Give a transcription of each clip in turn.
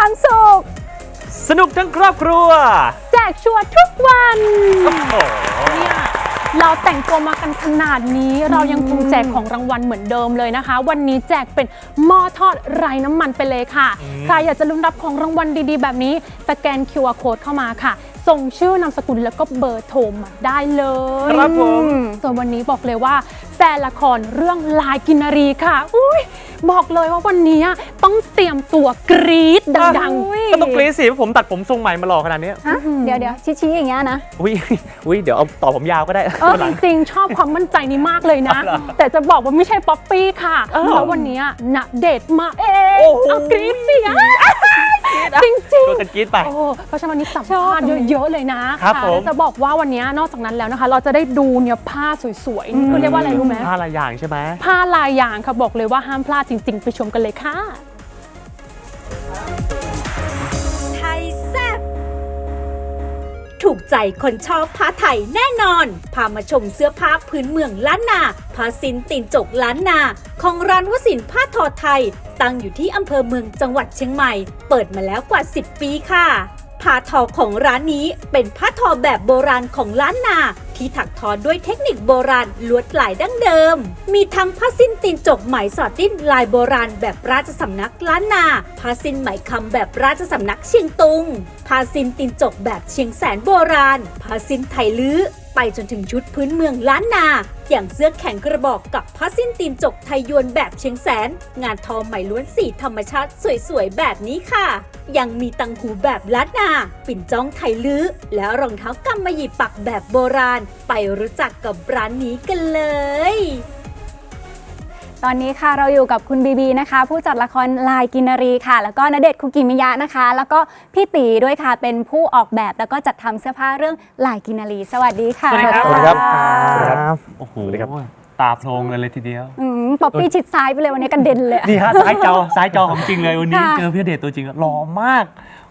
ซ่าศูนย์รวมความสุข สนุกทั้งครอบครัว แจกชัวร์ทุกวัน โอ้โห เนี่ยเราแต่งตัวมากันขนาดนี้เรายังคงแจกของรางวัลเหมือนเดิมเลยนะคะ วันนี้แจกเป็นหม้อทอดไร้น้ำมันไปเลยค่ะ ใครอยากจะลุ้นรับของรางวัลดีๆ แบบนี้สแกน QR code เข้ามาค่ะ ส่งชื่อนามสกุลแล้วก็เบอร์โทรมาได้เลยครับผม ส่วนวันนี้บอกเลยว่าแฟนละครเรื่องลายกินนารีค่ะ อุ้ยบอกเลยว่าวันนี้ ต้องเตรียมตัวกรี๊ดดังๆ ก็ต้องกรี๊ดสิเพราะผมตัดผมทรงใหม่มาหล่อขนาดนี้ฮะเดี๋ยวเดี๋ยวชี้ๆอย่างเงี้ยนะ อุ้ยอุ้ยเดี๋ยวเอาต่อผมยาวก็ได้เออวันหจลัง ริงๆ ชอบความมั่นใจนี้มากเลยนะเอาเหรอแต่จะบอกว่าไม่ใช่ป๊อปปี้ค่ะอ้าวเพราะวันนี้ณเดชน์มาเองโอ้โห เอากรี๊ดเสียงจริงช่วยกันกรี๊ดไปๆโอ้เพราะฉะนั้นวันนี้สัมภาษณ์เยอะๆเลยนะครับผม แล้วจะบอกว่าวันนี้นอกจากนั้นแล้วนะคะ เราจะได้ดูเนี่ยผ้าสวยๆนี่คือเรียกว่าอะไรรู้ไหมผ้าลายอย่างใช่ไหม ผ้าลายอย่างค่ะบอกเลยว่าห้ามพลาดจริง ๆ ไปชมกันเลยค่ะ ถูกใจคนชอบผ้าไทยแน่นอน พามาชมเสื้อผ้าพื้นเมืองล้านนาผ้าสินตินจกล้านนา ของร้านวสินผ้าทอไทย ตั้งอยู่ที่อำเภอเมืองจังหวัดเชียงใหม่ เปิดมาแล้วกว่า 10 ปีค่ะผ้าทอของร้านนี้เป็นผ้าทอแบบโบราณของล้านนา ที่ถักทอด้วยเทคนิคโบราณลวดลายดั้งเดิม มีทั้งผ้าสิ้นตีนจกไหมสอดดิ้นลายโบราณแบบราชสำนักล้านนาผ้าสิ้นไหมคำแบบราชสำนักเชียงตุงผ้าสิ้นตีนจกแบบเชียงแสนโบราณผ้าสิ้นไทยลื้อ ไปจนถึงชุดพื้นเมืองล้านนา อย่างเสื้อแขนกระบอกกับผ้าสิ้นตีนจกไทยยวนแบบเชียงแสน งานทอไหมล้วนสีธรรมชาติสวยๆ แบบนี้ค่ะ ยังมีตังหูแบบล้านนา ปิ่นจ้องไทยลื้อ แล้วรองเท้ากำมะหยี่ปักแบบโบราณ ไปรู้จักกับร้านนี้กันเลย ตอนนี้ค่ะเราอยู่กับคุณบีบีนะคะ ผู้จัดละครลายกินนารีค่ะ แล้วก็ณเดชน์คุกิมิยะนะคะ แล้วก็พี่ตีด้วยค่ะเป็นผู้ออกแบบแล้วก็จัดทำเสื้อผ้าเรื่องลายกินนารี สวัสดีค่ะสวัสดีครับ สวัสดีครับะโอ้โหสวัสดีครับ ตาโพลงเลยเลยทีเดียว อืมป๊อปปี้ชิดซ้ายไปเลยวันนี้กระเด็นเลยอะ นี่ฮะซ้ายจอซ้ายจอของจริงเลยวันนี้ค่ะ เจอพี่ณเดชน์ตัวจริงหล่อมาก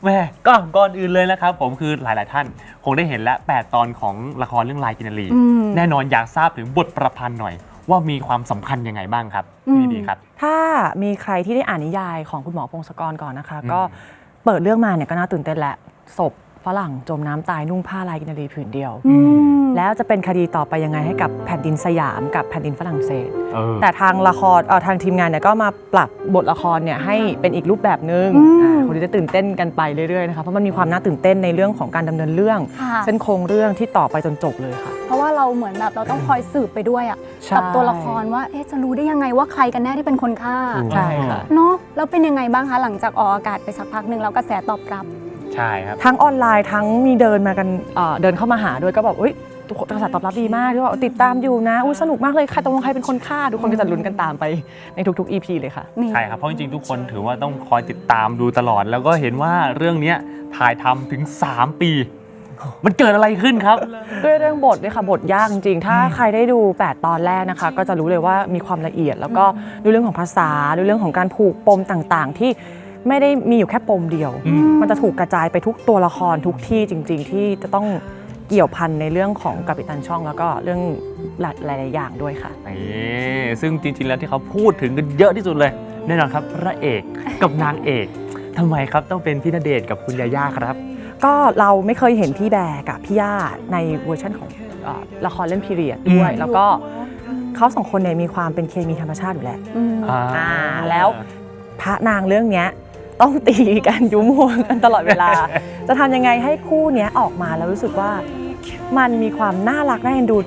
แหม่ก็ก่อนอื่นเลยนะครับผมคือหลาย ๆ ท่าน คงได้เห็นแล้ว 8 ตอนของละครเรื่องลายกินนารีอืมแน่นอนอยากทราบถึงบทประพันธ์หน่อย ว่ามีความสำคัญยังไงบ้างครับอืมพี่ดีครับ ถ้ามีใครที่ได้อ่านนิยายของคุณหมอพงศกรก่อนนะคะอืมก็เปิดเรื่องมาเนี่ยก็น่าตื่นเต้นแหละศพฝรั่งจมน้ำตายนุ่งผ้าลายกินนารีผืนเดียวอืมแล้วจะเป็นคดีต่อไปยังไงให้กับแผ่นดินสยามกับแผ่นดินฝรั่งเศส เออ แต่ทางละครเอ่อทางทีมงานเนี่ยก็มาปรับบทละครเนี่ยให้เป็นอีกรูปแบบหนึง่งอืมอ่าคนที่จะตื่นเต้นกันไปเรื่อยๆนะคะเพราะมันมีความน่าตื่นเต้นในเรื่องของการดำเนินเรื่องค่ะ เส้นโครงเรื่องที่ต่อไปจนจบเลยค่ะ เพราะว่าเราเหมือนแบบเราต้องคอยสืบไปด้วยอะใช่ กับตัวละครว่าเอ๊ะจะรู้ได้ยังไงว่าใครกันแน่ที่เป็นคนฆ่าใช่ค่ะ เนาะแล้วเป็นยังไงบ้างคะหลังจากออกอากาศไปสักพักหนึ่งแล้วกระแสตอบรับ ใช่ครับ ทั้งออนไลน์ทั้งมีเดินมากันเอ่อเดินเข้ามาหาด้วยก็แบบเอ้ยทุกคนกระแสตอบรับดีมากที่ว่าติดตามอยู่นะอุ้ยสนุกมากเลยใครตรงใครเป็นคนฆ่าทุกคนก็จะลุ้นกันตามไปในทุกๆ EP เลยค่ะ นี่ ใช่ครับ เพราะจริงๆ ทุกคนถือว่าต้องคอยติดตามดูตลอด แล้วก็เห็นว่าเรื่องเนี้ยถ่ายทำถึง 3 ปี มันเกิดอะไรขึ้นครับ ด้วยเรื่องบทด้วยค่ะบทยากจริงๆถ้าใครได้ดู 8 ตอนแรกนะคะ ก็จะรู้เลยว่ามีความละเอียด แล้วก็ด้วยเรื่องของภาษาด้วยเรื่องของการผูกปมต่างๆ ที่ไม่ได้มีอยู่แค่ปมเดียวอืมมันจะถูกกระจายไปทุกตัวละครทุกที่จริง ๆ ที่จะต้องเกี่ยวพันในเรื่องของกัปตันช่องแล้วก็เรื่องหลายๆอย่างด้วยค่ะนี่ซึ่งจริงๆแล้วที่เขาพูดถึงกันเยอะที่สุดเลยแน่นอนครับพระเอกกับนางเอกทำไมครับต้องเป็นพี่ณเดชน์กับคุณยาย่าครับ ก็เราไม่เคยเห็นพี่แบร์กับพี่ย่าในเวอร์ชันของเอ่อละครเรื่องพีเรียดด้วยอืมแล้วก็เขาสองคนเนี่ยมีความเป็นเคมีธรรมชาติอยู่แล้วอืม อ่าอ่าแล้ว พระนางเรื่องเนี้ยต้องตีกันยุ้มหัวกันตลอดเวลา จะทำยังไงให้คู่เนี้ยออกมาแล้วรู้สึกว่ามันมีความน่ารักน่าเอ็นดู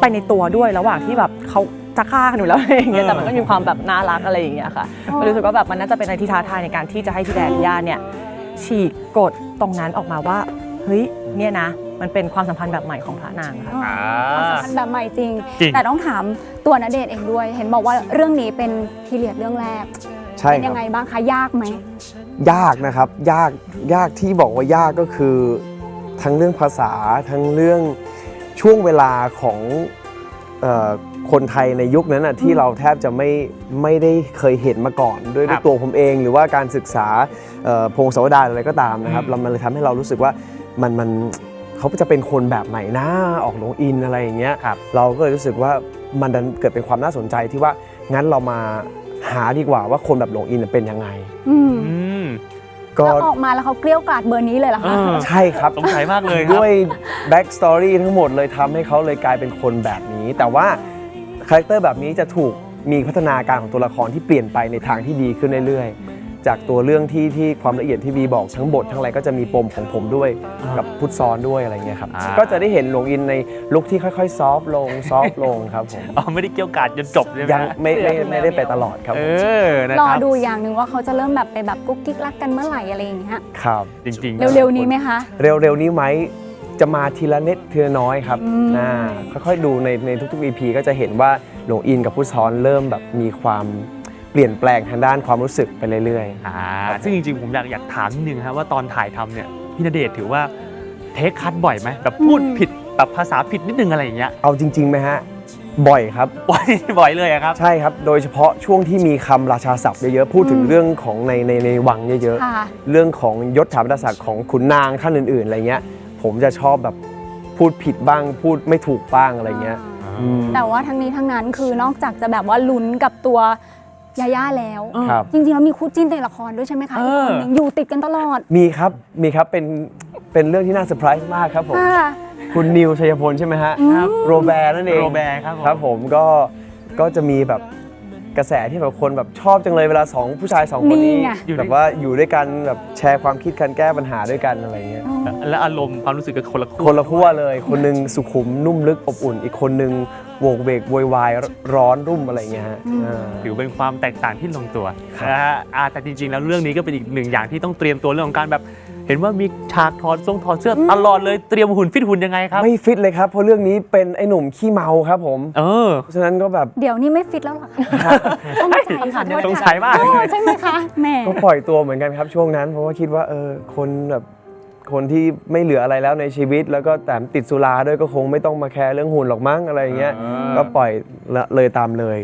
ไปในตัวด้วยระหว่างที่แบบเขาจะฆ่ากันอยู่แล้วอะไรอย่างเงี้ยแต่มันก็มีความแบบน่ารักอะไรอย่างเงี้ยค่ะก็รู้สึกว่าแบบมันน่าจะเป็นอะไรที่ท้าทายในการที่จะให้พี่แดนย่าเนี่ยฉีกกฎ ตรงนั้นออกมาว่า เฮ้ยเนี่ยนะ มันเป็นความสัมพันธ์แบบใหม่ของพระนางค่ะ อ่า ความสัมพันธ์แบบใหม่จริง จริง แต่ต้องถามตัวณเดชน์เองด้วย เห็นบอกว่าเรื่องนี้เป็นพีเรียดเรื่องแรกใช่เป็นครัยับ งไงบ้างคะยากไหมยากนะครับยากยากที่บอกว่ายากก็คือ ทั้งเรื่องภาษาทั้งเรื่องช่วงเวลาของเออ คนไทยในยุคนั้นนะที่เราแทบจะไม่ไม่ได้เคยเห็นมาก่อนด้วยครัด้วบยตัวผมเอง หรือว่าการศึกษาเอ่อพงศาวดารอะไรก็ตามนะครับอืมเรามันเลยทำให้เรารู้สึกว่ามันมันเขาจะเป็นคนแบบไหนนะออกลงอินอะไรอย่างเงี้ยครับเราก็เลยรู้สึกว่ามันดันเกิดเป็นความน่าสนใจที่ว่างั้นเรามาหาดีกว่าว่าคนแบบหลงอินเป็นยังไงอืมอืม ก็แล้วออกมาแล้วเขาเกลี้ยวกล่อดเบอร์นี้เลยเหรอเอคะอใช่ครับ สงสัยมากเลยครับด้วยแบ็กสตอรี่ทั้งหมดเลยทำให้เขาเลยกลายเป็นคนแบบนี้ แต่ว่าคาแรคเตอร์แบบนี้จะถูกมีพัฒนาการของตัวละครที่เปลี่ยนไปในทางที่ดีขึ้นเรื่อยๆ จากตัวเรื่องที่ที่ความละเอียดที่บีบอกทั้งบททั้งอะไรก็จะมีปมของผมด้วยกับพุทธซ้อนด้วยอะไรเงี้ยครับอ่า ก็จะได้เห็นหลงอินในลุคที่ค่อยๆ ซอฟต์ลงซอฟต์ลงครับผมอ๋อไม่ได้เกี่ยวกาดจนจบใช่ไหมยังฮะไม่ไม่ไม่ได้ไปตลอดครับเอผมอนะรอครับดูอย่างหนึ่งว่าเขาจะเริ่มแบบไปแบบกุ๊กกิ๊กรักกันเมื่อไหร่อะไรอย่างเงี้ยครับ จริงๆเร็วๆนี้ไหมคะ เร็วๆนี้ไหมจะมาทีละเน็ตทีละน้อยครับอืม อ่าค่อยๆดูในในทุกๆ EP ก็จะเห็นว่าหลงอินกับพุทธซ้อนเริ่มแบบมีความ เปลี่ยนแปลงทางด้านความรู้สึกไปเรื่อยอ่าซึ่งจริงๆ ผมอยากอยากถามนิดนึงครับว่าตอนถ่ายทำเนี่ยพี่ณเดชน์ถือว่าเทคคัดบ่อยไหมแบบพูดอืมผิดแบบภาษาผิดนิดนึงอะไรอย่างเงี้ยๆเอาจริงๆไหมฮะ บ่อยครับ บ่อยบ่อยเลยอะครับ ใช่ครับ โดยเฉพาะช่วงที่มีคำราชาศัพท์เยอะๆ พูดถึงอืมเรื่องของในในในวังเยอะค่ะ ๆ เรื่องของยศถาบรรดาศักดิ์ของขุนนางท่านอื่นๆ อะไรเงี้ย ผมจะชอบแบบพูดผิดบ้าง พูดไม่ถูกบ้างอะไรเงี้ยอืม แต่ว่าทั้งนี้ทั้งนั้นคือนอกจากจะแบบว่าลุ้นกับตัว ยาย่าแล้ว ครับ จริงๆแล้วมีคู่จิ้นในละครด้วยใช่ไหมคะเออีกอคนหนึงอยู่ติดกันตลอดมีครับ มีครับ เป็น เป็นเรื่องที่น่าเซอร์ไพรส์มากครับผม ค่ะ คุณนิวชัยพลใช่ไหมฮะครับ โรแบร์นั่นเองโรแบร์ครับผม ครับผมก็ ก็จะมีแบบกระแสที่แบบคนแบบชอบจังเลยเวลาสองผู้ชายสองคนนี้นี่ไง แบบว่าอยู่ด้วยกันแบบแชร์ความคิดกันแก้ปัญหาด้วยกันอะไรเงี้ย และอารมณ์ความรู้สึกก็คนละคนละขั้วเลย คนหนึงสุขุมนุ่มลึกอบอุ่น อีกคนหนึง โวกเวกโวยวายร้อนรุ่มอะไรเงี้ยฮะอ่า ถือเป็นความแตกต่างที่ลงตัวครับนะฮะอ่าแต่จริงๆ แล้วเรื่องนี้ก็เป็นอีกหนึ่งอย่างที่ต้องเตรียมตัวเรื่องของการแบบ เห็นว่ามีฉากถอดทรงถอดเสื้อตลอดเลยเตรียมหุ่นฟิตหุ่นยังไงครับ ไม่ฟิตเลยครับ เพราะเรื่องนี้เป็นไอ้หนุ่มขี้เมาครับผม เออ เพราะฉะนั้นก็แบบ เดี๋ยวนี้ไม่ฟิตแล้วเหรอคะต้องใจค่ะโทษสงค่ะสัยมากเออใช่ไหมคะแหมก็ปล่อยตัวเหมือนกันครับช่วงนั้น เพราะว่าคิดว่าเออคนแบบ คนที่ไม่เหลืออะไรแล้วในชีวิต แล้วก็แต่ติดสุราด้วยก็คงไม่ต้องมาแคร์เรื่องหุ่นหรอกมั้งอะไรอย่างเงี้ยอ่า ก็ปล่อยละเลยตามเลย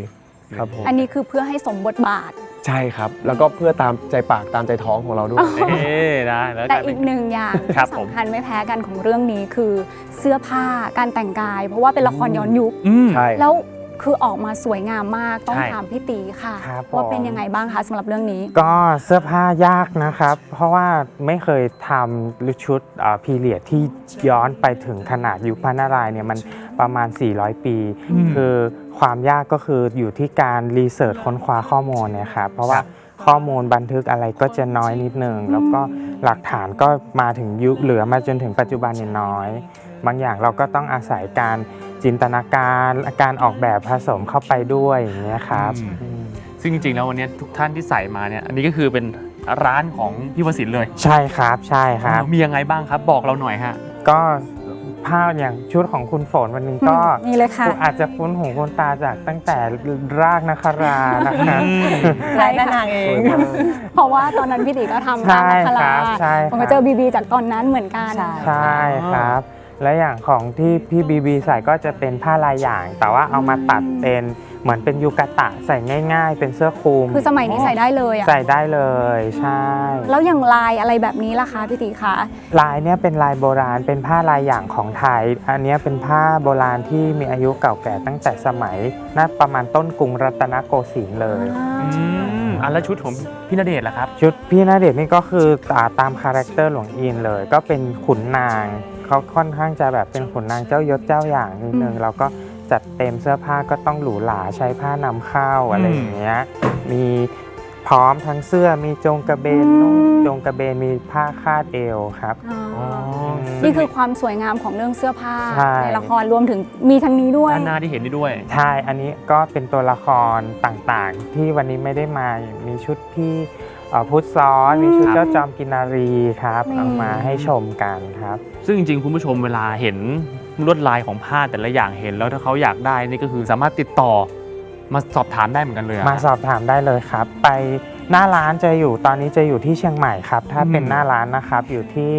ครับผมอันนี้คือเพื่อให้สมบทบาท ใช่ครับ แล้วก็เพื่อตามใจปากตามใจท้องของเราด้วย เอ๊ะนะแล้วแต่กลายเป็อีน กหนึ่งอย่างครับที่ผม สำคัญไม่แพ้กันของเรื่องนี้คือเสื้อผ้าการแต่งกาย เพราะว่าเป็นละครย้อนยุค อืม ใช่แล้ว คือออกมาสวยงามมากต้องใช่ถามพี่ตีค่ะ ครับว่าผมเป็นยังไงบ้างคะสำหรับเรื่องนี้ ก็เสื้อผ้ายากนะครับ เพราะว่าไม่เคยทำชุดพีเรียดที่ย้อนไปถึงขนาดยุคพระนารายณ์เนี่ยมันประมาณ 400 ปี อืม คือความยากก็คืออยู่ที่การรีเสิร์ชค้นคว้าข้อมูลเนี่ยครับเพราะว่าข้อมูลบันทึกอะไรก็จะน้อยนิดนึง แล้วก็หลักฐานก็มาถึงยุคเหลือมาจนถึงปัจจุบันเนี่ยน้อย บางอย่างเราก็ต้องอาศัยการจินตนาการการออกแบบผสมเข้าไปด้วยอย่างเงี้ยครับอืมอืมซึ่งจริงๆแล้ววันนี้ทุกท่านที่ใส่มาเนี่ยอันนี้ก็คือเป็นร้านของพี่วสินทร์เลยใช่ครับใช่ครับ มียังไงบ้างครับบอกเราหน่อยฮะ ก็ผ้าอย่างชุดของคุณฝนวันนี้ก็นี่เลยค่ะอาจจะคุ้นหูคุ้นตาจากตั้งแต่รากนครานะครับใช่แม่ค่ะนางเอสวงยมากเพราะว่าตอนนั้นพี่ตีก็ทำใช่ร้านนักคลารับใช่ผมคก็รับเจอบีบีจากตอนนั้นเหมือนกัน ใช่ ใช่ครับ และอย่างของที่พี่บีบีใส่ก็จะเป็นผ้าลายอย่าง แต่ว่าเอามาตัดเป็นเหมือนเป็นยูกะตะใส่ง่าย ๆ เป็นเสื้อคลุมคือสมัยนี้ใส่ได้เลยอะใส่ได้เลยใช่ แล้วอย่างลายอะไรแบบนี้ล่ะคะพี่ตีคะลายเนี่ยเป็นลายโบราณเป็นผ้าลายอย่างของไทย อันเนี้ยเป็นผ้าโบราณที่มีอายุเก่าแก่ตั้งแต่สมัยน่าประมาณต้นกรุงรัตนโกสินทร์เลย อืมอันละชุดของพี่ณเดชน์ล่ะครับ ชุดพี่ณเดชน์นี่ก็คืออาตามคาแรคเตอร์หลวงอินเลย ก็เป็นขุนนาง เขาค่อนข้างจะแบบเป็นขุนนางเจ้ายศเจ้าอย่างนิดนึงอืมแล้วก็จัดเต็มเสื้อผ้าก็ต้องหรูหราใช้ผ้านำเข้าอะไรอืมอย่างเงี้ยมีพร้อมทั้งเสื้อมีจงกระเบนนุ่งจงกระเบนมีผ้าคาดเอวครับอ๋อมนี่คือความสวยงามของเรื่องเสื้อผ้าใช่ในละครรวมถึงมีทางนี้ด้วยด้านหน้าที่เห็นนี่ด้วยใช่อันนี้ก็เป็นตัวละครต่างๆ ที่วันนี้ไม่ได้มามีชุดพี่เอ่อ พุทธซ้อนมีชุดครับเจ้าจอมกินนารีครับนี่เอามาให้ชมกันครับ ซึ่งจริงๆคุณผู้ชมเวลาเห็นลวดลายของผ้าแต่ละอย่างเห็น แล้วถ้าเขาอยากได้นี่ก็คือสามารถติดต่อมาสอบถามได้เหมือนกันเลยอะ มาสอบถามได้เลยครับ ไปหน้าร้านจะอยู่ตอนนี้จะอยู่ที่เชียงใหม่ครับ ถ้าเป็นอืมหน้าร้านนะครับอยู่ที่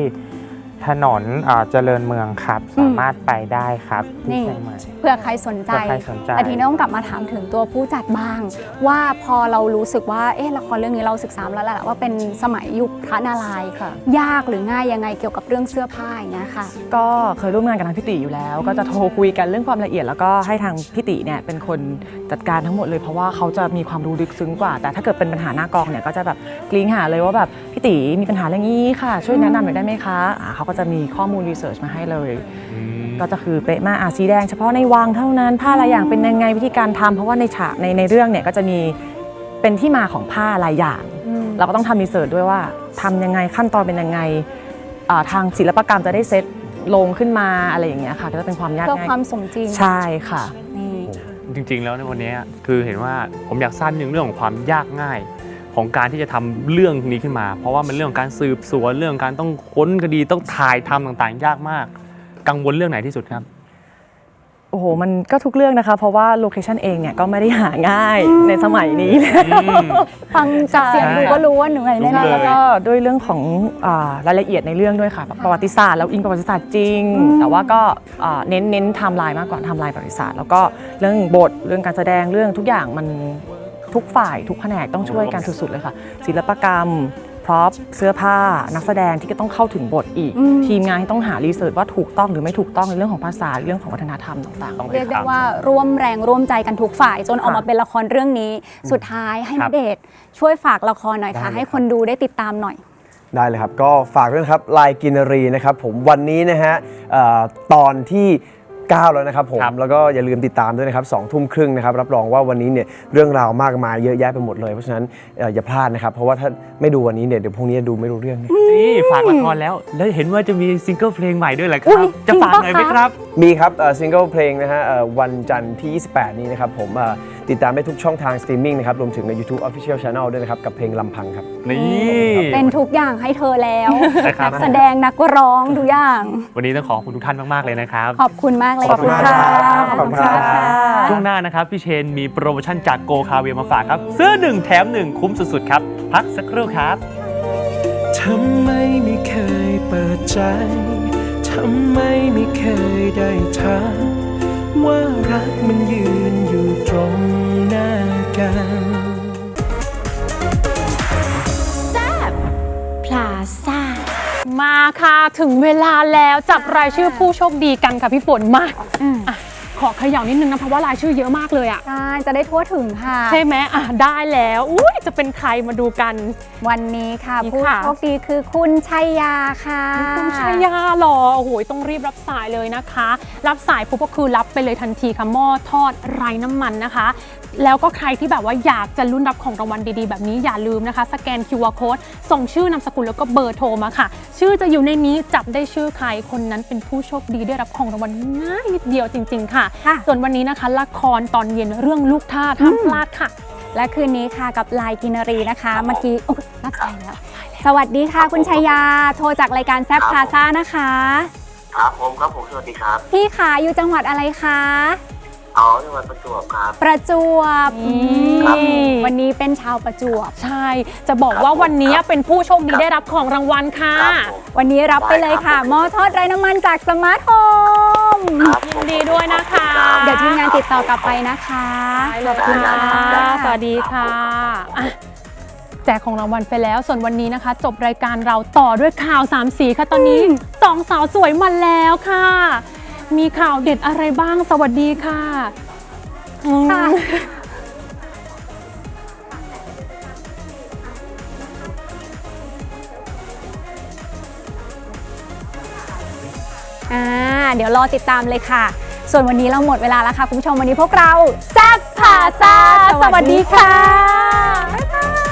ถถนนเอ่อเจริญเมืองครับ อืม สามารถไปได้ครับที่นี่เชียงใหม่เผื่อใครสนใจเผื่อใครสนใจ แต่ทีนี้ต้องกลับมาถามถึงตัวผู้จัดบ้าง ว่าพอเรารู้สึกว่าเอ๊ะละครเรื่องนี้เราศึกษามาแล้วแหละว่าเป็นสมัยยุคพระนารายณ์ค่ะ ยากหรือง่ายยังไงเกี่ยวกับเรื่องเสื้อผ้าอย่างเงี้ยค่ะ ก็เคยร่วมงานกับทางพี่ติอยู่แล้ว ก็จะโทรคุยกันเรื่องความละเอียด แล้วก็ให้ทางพี่ติเนี่ยเป็นคนจัดการทั้งหมดเลยเพราะว่าเขาจะมีความรู้ลึกซึ้งกว่า แต่ถ้าเกิดเป็นปัญหาหน้ากองเนี่ยก็จะแบบกลิ้งหาเลยว่าแบบพี่ติมีปัญหาเรื่องนี้ค่ะ ช่วยแนะนำหน่อยได้ไหมคะอ่าเขาก็จะมีข้อมูลรีเสิร์ชมาให้เลย ก็จะคือเป๊ะมากอะสีแดงเฉพาะในวังเท่านั้นผ้าลายอย่างเป็นยังไงวิธีการทำเพราะว่าในฉากในในเรื่องเนี่ยก็จะมีเป็นที่มาของผ้าลายอย่าง เราก็ต้องทำรีเสิร์ชด้วยว่าทำยังไงขั้นตอนเป็นยังไงอ่าทางศิลปกรรมจะได้เซตลงขึ้นมาอะไรอย่างเงี้ยค่ะก็จะเป็นความยากเพื่อง่ายความสมจริงใช่ค่ะนี่จริง ๆ แล้วในวันนี้คือเห็นว่าผมอยากสั้นหนึ่งเรื่องของความยากง่าย ของการที่จะทำเรื่องนี้ขึ้นมา เพราะว่ามันเรื่องของการสืบสวนเรื่องการต้องค้นคดีต้องถ่ายทำต่างๆ ยากมาก กังวลเรื่องไหนที่สุดครับโอ้โห มันก็ทุกเรื่องนะคะ เพราะว่าโลเคชันเองเนี่ยก็ไม่ได้หาง่ายในสมัยนี้ฟังจากเสียงดูก็รู้ว่าเหนื่อยรู้แน่เลยๆแล้วก็ด้วยเรื่องของอารายละเอียดในเรื่องด้วยค่ะ ประวัติศาสตร์แล้วอิงประวัติศาสตร์จริง แต่ว่าก็อ่าเน้นเน้นไทม์ไลน์มากกว่าไทม์ไลน์ประวัติศาสตร์ แล้วก็เรื่องบทเรื่องการแสดงเรื่องทุกอย่างมัน ทุกฝ่ายทุกแผนกต้องช่วยกันสุดๆเลยค่ะ ศิลปกรรม พร็อพเสื้อผ้า นักแสดงที่ก็ต้องเข้าถึงบทอีกอืมทีมงานที่ต้องหารีเสิร์ชว่าถูกต้องหรือไม่ถูกต้องในเรื่องของภาษาเรื่องของวัฒนธรรมต่างๆต้องไปเรียกได้ถามว่าร่วมแรงร่วมใจกันทุกฝ่าย จนออกมาเป็นละครเรื่องนี้ สุดท้ายให้ครันบเดชน์ช่วยฝากละครหน่อยค่ะได้เลยให้คนดูได้ติดตามหน่อยได้เลยครับ ก็ฝากด้วยนะครับลายกินรีนะครับผมวันนี้นะฮะเอ่อตอนที่ 9 แล้วนะครับผมครับแล้วก็อย่าลืมติดตามด้วยนะครับสองทุ่มครึ่งนะครับรับรองว่าวันนี้เนี่ยเรื่องราวมากมายเยอะแยะไปหมดเลย เพราะฉะนั้นเอ่ออย่าพลาดนะครับ เพราะว่าถ้าไม่ดูวันนี้เนี่ยเดี๋ยวพรุ่งนี้ดูไม่รู้เรื่องเนี่ยนี่ฝากละครแล้ว แล้วเห็นว่าจะมีซิงเกิลเพลงใหม่ด้วยเหรอคอุ๊รับ ยจะฝากหน่อยไหมจริงปะคะ ครับ มีครับซิงเกิลเพลงนะฮะเอ่อวันจันทร์ที่ 28 นี้นะครับผมเอ่อ ติดตามได้ทุกช่องทางสตรีมมิ่งนะครับ รวมถึงใน YouTube Official Channel ด้วยนะครับ กับเพลงลำพังครับ นี่ เป็นทุกอย่างให้เธอแล้วนะครับ นักแสดงนักร้องทุกอย่าง วันนี้ต้องขอบคุณทุกท่านมาก ๆ เลยนะครับ ขอบคุณมากเลยขอบคุณค่ะครับขอบคุณครับช่วงหน้านะครับ พี่เชนมีโปรโมชั่นจากโกคาเวียมาฝากครับ ซื้อ1แถม1คุ้มสุด ๆ ครับ พักสักครู่ครับ ทำไมไม่เคยเปิดใจ ทำไมไม่เคยได้ถาม ว่ารักมันยืนอยู่ตรงหน้ากันพลาซ่ามาค่ะ ถึงเวลาแล้วจับรายชื่อผู้โชคดีกันค่ะพี่ฝนมาอืมอะ ขอเขย่านิดนึงนะเพราะว่ารายชื่อเยอะมากเลยอะใช่จะได้ทั่วถึงค่ะ ใช่ไหมอะได้แล้วอุ้ยจะเป็นใครมาดูกัน วันนี้ค่ะนี่ผู้ค่ะ โชคดีคือคุณชัยยาค่ะคุณชายาหรอโอ้โหต้องรีบรับสายเลยนะคะ รับสายปุ๊บก็คือรับไปเลยทันทีค่ะหม้อทอดไร้น้ำมันนะคะ แล้วก็ใครที่แบบว่าอยากจะลุ้นรับของรางวัลดีๆ แบบนี้อย่าลืมนะคะ สแกน QR code ส่งชื่อนามสกุลแล้วก็เบอร์โทรมาค่ะ ชื่อจะอยู่ในนี้จับได้ชื่อใครคนนั้นเป็นผู้โชคดีได้รับของรางวัลง่ายนิดเดียวจริง ๆ ค่ะ ค่ะ ส่วนวันนี้นะคะละครตอนเย็นเรื่องลูกท่าสห้ามพลาดค่ะ และคืนนี้ค่ะกับลายกินรีนะคะ เมื่อกี้โอ้รับสายแล้ว สวัสดีค่ะ คุณชัยยา โทรจากรายการแซฟพลาซ่านะคะ ครับผมครับผมสวัสดีครับ พี่ขาอยู่จังหวัดอะไรคะ อ๋อจังหวัดประจวบครับ ประจวบนี่อืมวันนี้เป็นชาวประจวบ ใช่ จะบอกว่าวันนี้เป็นผู้โชคดีได้รับของรางวัลค่ะ ครับผม วันนี้รับไปเลยค่ะหม้อทอดไร้น้ำมันจากสมาร์ทโฮมครับยินดีด้วยนะคะเดี๋ยวทีมงานติดต่อกลับไปนะคะขอบคุณค่ะสวัสดีค่ะอะ แจกของรางวัลไปแล้ว ส่วนวันนี้นะคะ จบรายการเราต่อด้วยข่าวสามสีค่ะตอนนี้สองสาวสวยมาแล้วค่ะ มีข่าวเด็ดอะไรบ้างสวัสดีค่ะอืมค่ะ อ่าเดี๋ยวรอติดตามเลยค่ะ ส่วนวันนี้เราหมดเวลาแล้วค่ะ คุณผู้ชมวันนี้พวกเราแซ่บผ่าซาสวัสดีค่ะ บ๊ายบาย